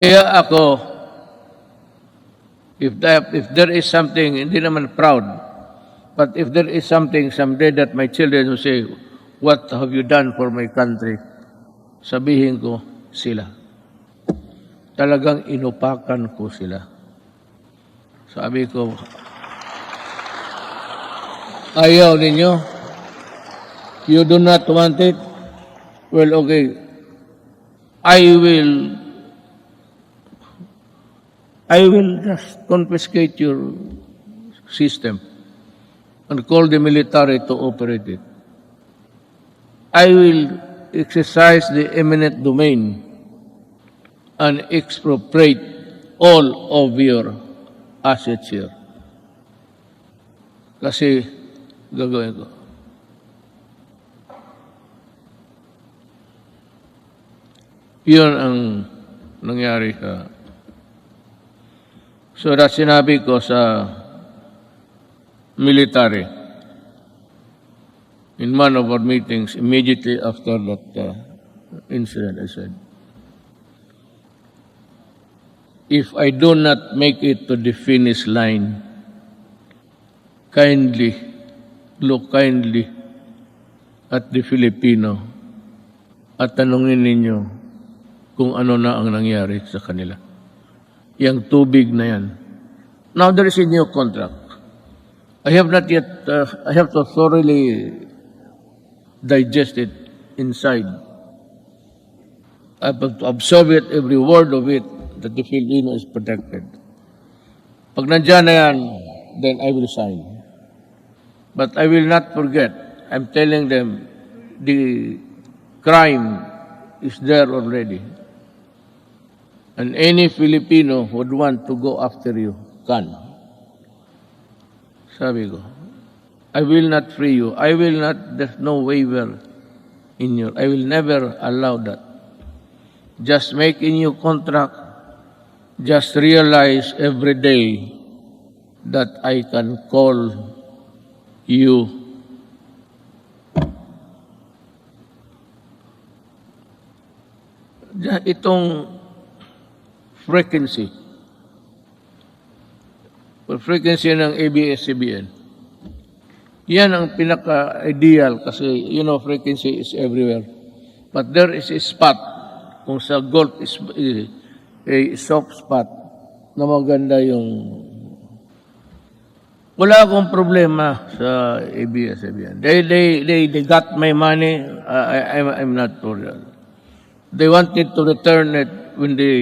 Kaya ako, if, that, if there is something, hindi naman proud, but if there is something someday that my children will say, what have you done for my country? Sabihin ko, sila. Talagang inupakan ko sila. Sabi ko, ayaw ninyo. You do not want it. Well, okay. I will I will just confiscate your system and call the military to operate it. I will exercise the eminent domain and expropriate all of your assets here. Kasi gagawin ko. Yun ang nangyari sa So that sinabi ko sa military in one of our meetings immediately after that uh, incident, I said, if I do not make it to the finish line, kindly, look kindly at the Filipino at tanungin ninyo kung ano na ang nangyari sa kanila yung tubig na yan. Now there is a new contract. I have not yet, uh, I have to thoroughly digest it inside. I have to absorb it, every word of it, that the Filipino is protected. Pag nandyan na yan, then I will sign. But I will not forget. I'm telling them, the crime is there already. And any Filipino would want to go after you can. Sabi ko, I will not free you. I will not, there's no waiver in your, I will never allow that. Just make a new contract. Just realize every day that I can call you itong frequency. Frequency ng ABS-CBN. Yan ang pinaka-ideal kasi, you know, frequency is everywhere. But there is a spot, kung sa Gulf is is a soft spot, na maganda yung... Wala akong problema sa ABS-CBN. They, they, they, they got my money, I, I, I'm, I'm not worried. They wanted to return it when they